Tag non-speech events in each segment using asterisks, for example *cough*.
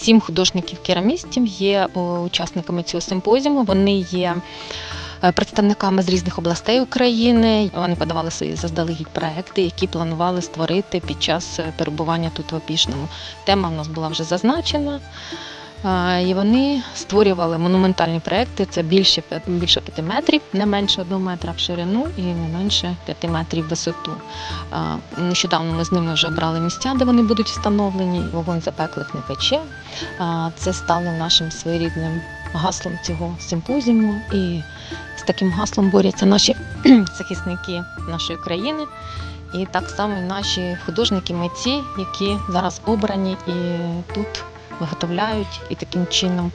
Сім художників-керамістів є е, учасниками цього симпозіуму. Вони є е, представниками з різних областей України. Вони подавали свої заздалегідь проекти, які планували створити під час е, перебування тут в Опішному. Тема в нас була вже зазначена. І вони створювали монументальні проекти. Це більше більше 5 метрів, не менше 1 метра в ширину і не менше 5 метрів в висоту. Нещодавно ми з ними вже обрали місця, де вони будуть встановлені. Вогонь запеклих не пече. Це стало нашим своєрідним гаслом цього симпозіуму. І з таким гаслом борються наші *clears throat* захисники нашої країни. І так само наші художники, митці, які зараз обрані і тут виготовляють і таким чином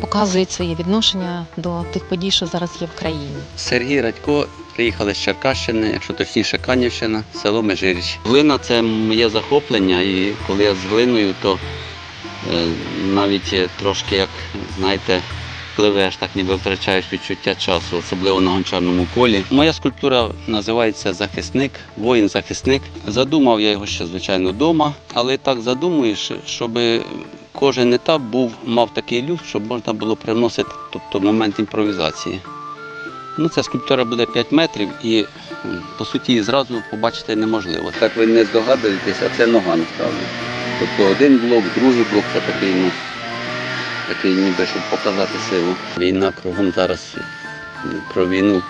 показують своє відношення до тих подій, що зараз є в країні. Сергій Радько приїхали з Черкащини, якщо точніше Канівщина, село Межиріч. Глина це моє захоплення, і коли я з глиною, то е, навіть трошки, як знаєте, пливеш, так ніби втрачаєш відчуття часу, особливо на гончарному полі. Моя скульптура називається Захисник, воїн-захисник. Задумав я його ще, звичайно, вдома, але так задумуєш, щоб кожен етап був, мав такий люфт, щоб можна було привносити, тобто момент імпровізації. Ну, ця скульптура буде 5 метрів і по суті її зразу побачити неможливо. Так ви не здогадуєтесь, а це нога насправді. Тобто один блок, другий блок це такий, ну, такий ніби, щоб показати силу. Війна кругом зараз про війну.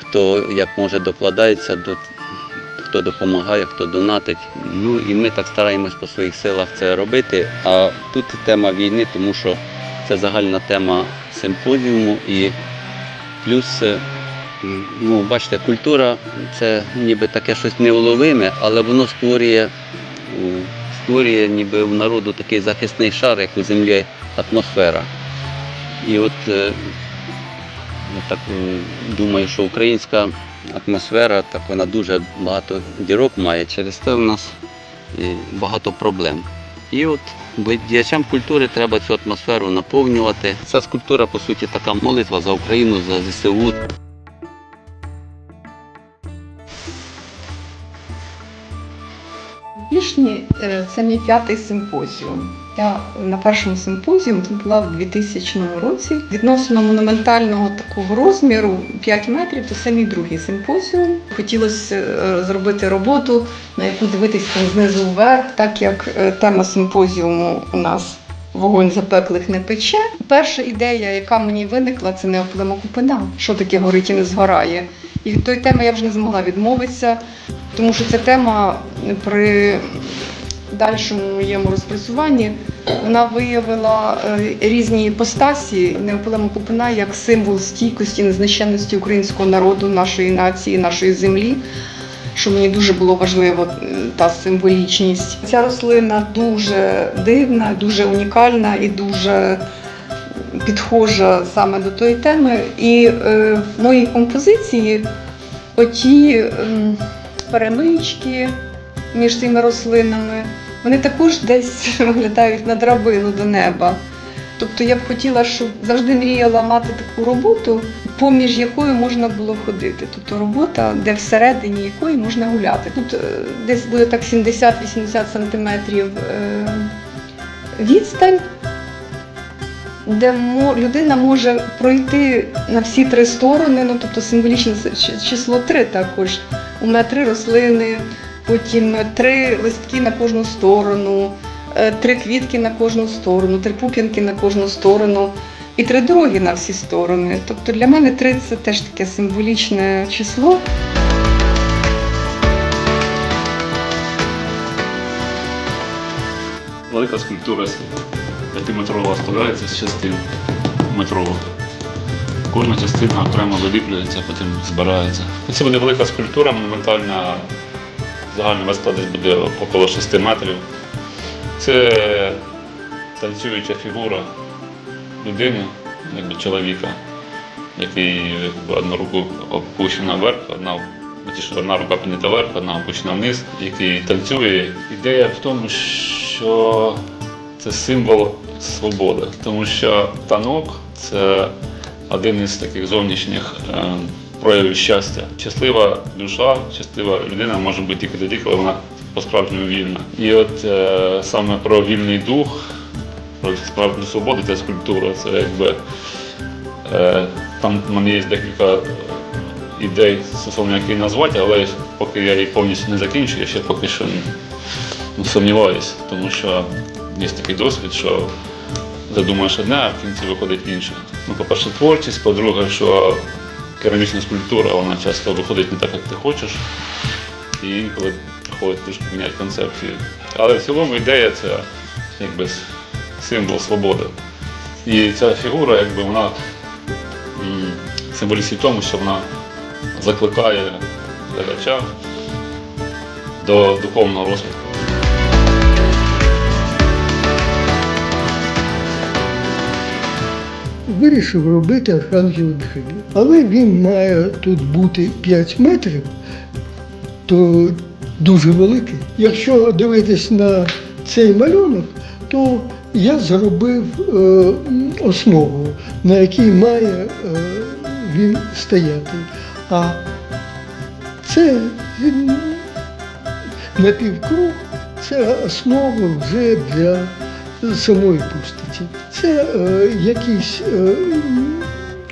Хто як може докладається до хто допомагає, хто донатить. Ну і ми так стараємось по своїх силах це робити. А тут тема війни, тому що це загальна тема симпозіуму і плюс, е, ну, бачите, культура це ніби таке щось неуловиме, але воно створює, створює ніби в народу такий захисний шар, як у землі атмосфера. І от е, я так е, думаю, що українська атмосфера, так вона дуже багато дірок має. Через це в нас багато проблем. І от діячам культури треба цю атмосферу наповнювати. Ця скульптура, по суті, така молитва за Україну, за ЗСУ. Пішні е, це мій п'ятий симпозіум. Я на першому симпозіумі була в 2000 році. Відносно монументального такого розміру 5 метрів, то це мій другий симпозіум. Хотілося е, зробити роботу, на яку дивитись там знизу вверх, так як е, тема симпозіуму у нас вогонь запеклих не пече. Перша ідея, яка мені виникла, це неоплема купина. Що таке горить і не згорає. І від тої теми я вже не змогла відмовитися, тому що ця тема при дальшому моєму розпрацюванні вона виявила е, різні іпостасі неополема купина як символ стійкості, незнищенності українського народу, нашої нації, нашої землі. Що мені дуже було важливо, е, та символічність. Ця рослина дуже дивна, дуже унікальна і дуже підхожа саме до тої теми. І е, в моїй композиції оті ем, перемички між цими рослинами, вони також десь *laughs* виглядають на драбину до неба. Тобто я б хотіла, щоб завжди мріяла мати таку роботу, поміж якою можна було ходити. Тобто робота, де всередині якої можна гуляти. Тут е, десь буде так 70-80 сантиметрів е, відстань, де людина може пройти на всі три сторони, ну тобто символічне число три також. У мене три рослини, потім три листки на кожну сторону, е, три квітки на кожну сторону, три пуп'янки на кожну сторону і три дороги на всі сторони. Тобто для мене три це теж таке символічне число. Велика скульптура п'ятиметрова складається з частин метрових. Кожна частина окремо виліплюється, потім збирається. Це буде велика скульптура, монументальна. Загальний вес складець буде около 6 метрів. Це танцююча фігура людини, якби чоловіка, який якби, одна рука опущена вверх, одна одна рука піднята вверх, одна опущена вниз, який танцює. Ідея в тому, що це символ свободи, тому що танок це один із таких зовнішніх е, проявів щастя. Щаслива душа, щаслива людина може бути тільки тоді, коли вона по-справжньому вільна. І от е, саме про вільний дух, коротше, справжню свободу, це скульптура. Це якби е, там в мене є декілька ідей стосовно як назвати, але поки я її повністю не закінчу, я ще поки що ну, сумніваюся, тому що є такий досвід, що задумаєш одне, а в кінці виходить інше. Ну, по-перше, творчість, по-друге, що керамічна скульптура вона часто виходить не так, як ти хочеш, і інколи приходить трошки міняти концепцію. Але в цілому ідея це якби символ свободи. І ця фігура, якби вона символістить в тому, що вона закликає глядача до духовного розвитку. Вирішив робити архангел Михаїл. Але він має тут бути 5 метрів, то дуже великий. Якщо дивитись на цей малюнок, то я зробив е, основу, на якій має е, він стояти. А це напівкруг, це основа вже для самої пустиці. Це е, якісь е,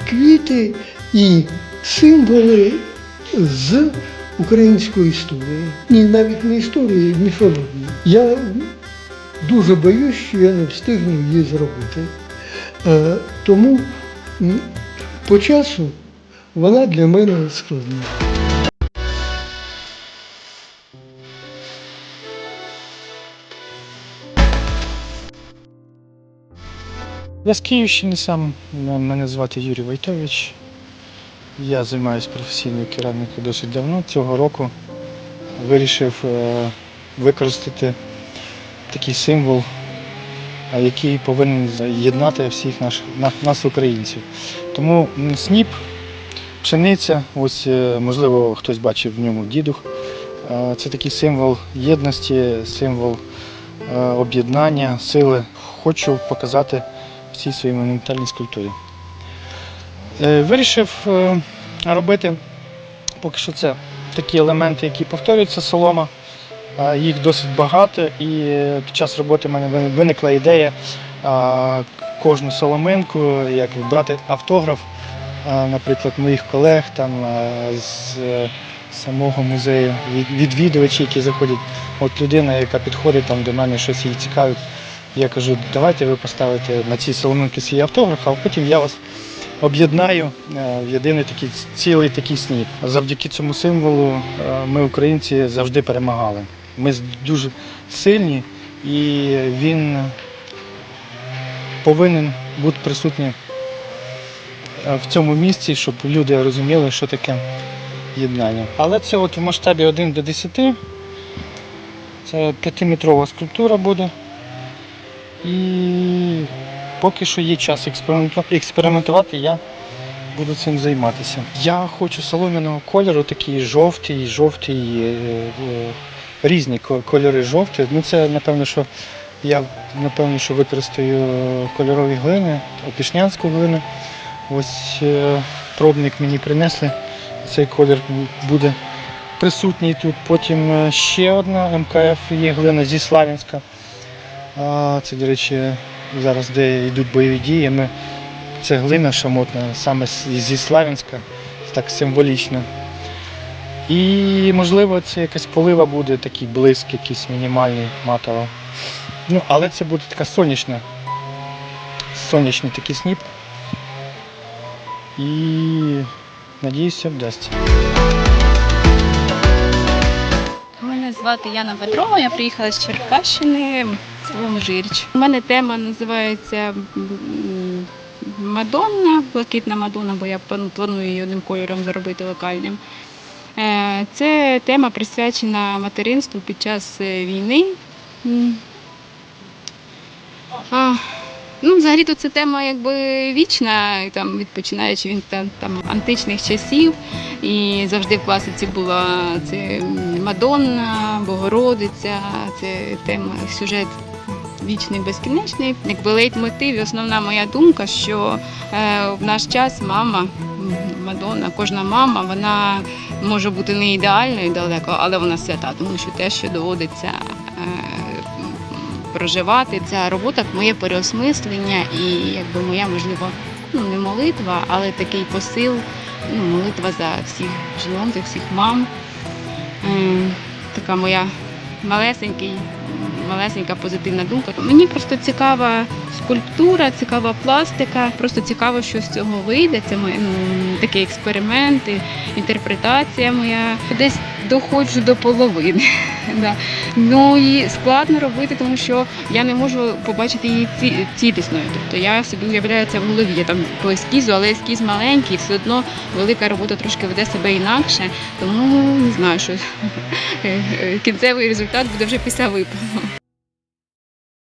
квіти і символи з української історії. І навіть не історії, а міфології. Я дуже боюсь, що я не встигну її зробити. Е, тому по часу вона для мене складна. Я з Київщини сам. Мене звати Юрій Войтович. Я займаюся професійною керамікою досить давно. Цього року вирішив е, використати такий символ, який повинен єднати всіх наш, нас, українців. Тому сніп, пшениця, ось е, можливо хтось бачив в ньому дідух. Е, Це такий символ єдності, символ об'єднання, сили. Хочу показати в цій своїй монументальній скульптурі. Е, Вирішив е, робити поки що це такі елементи, які повторюються солома. Їх досить багато, і е, під час роботи в мене виникла ідея кожну соломинку, як брати автограф, наприклад, моїх колег там з самого музею, відвідувачі, які заходять. От людина, яка підходить там до мене, щось їй цікавить. Я кажу, давайте ви поставите на цій соломинці свій автограф, а потім я вас об'єднаю е, в єдиний такий цілий такий сніп. Завдяки цьому символу е, ми, українці, завжди перемагали. Ми дуже сильні і він повинен бути присутній е, в цьому місці, щоб люди розуміли, що таке єднання. Але це от в масштабі 1 до 10. Це п'ятиметрова скульптура буде. І поки що є час експериментувати, я буду цим займатися. Я хочу солом'яного кольору, такий жовтий, жовтий, е, е, різні кольори жовті. Ну це напевно, що я напевно, що використаю кольорові глини, опішнянську глину. Ось е, пробник мені принесли. Цей колір буде присутній тут. Потім ще одна МКФ є глина зі Славянська. Це, до речі, зараз, де йдуть бойові дії, ми, це глина шамотна, саме зі Славянська, так символічно. І, можливо, це якась полива буде, такий блиск, якийсь мінімальний матово. Ну, але це буде така сонячна, сонячний такий сніп. І надіюся, вдасться. Мене звати Яна Петрова, я приїхала з Черкащини, село Межиріч. У мене тема називається Мадонна, блакитна Мадонна, бо я планую її одним кольором зробити локальним. Е, Це тема присвячена материнству під час е, війни. А, Ну, взагалі-то це тема якби вічна, там, від починаючи від там, античних часів. І завжди в класиці була це Мадонна, Богородиця, це тема, сюжет вічний, безкінечний. Якби лейтмотив, основна моя думка, що е, в наш час мама, Мадонна, кожна мама, вона може бути не ідеальною далеко, але вона свята, тому що те, що доводиться е, проживати. Ця робота моє переосмислення і якби моя можливо ну не молитва, але такий посил, ну молитва за всіх жінок, за всіх мам. Ем, Така моя малесенький, малесенька позитивна думка. Мені просто цікава скульптура, цікава пластика. Просто цікаво, що з цього вийде. Це моє ну, такі експерименти, інтерпретація моя. Десь доходжу до половини. *laughs* да. Ну і складно робити, тому що я не можу побачити її цілісною. Тобто я собі уявляю це в голові. Я там по ескізу, але ескіз маленький, все одно велика робота трошки веде себе інакше. Тому не знаю, що *laughs* кінцевий результат буде вже після випуску.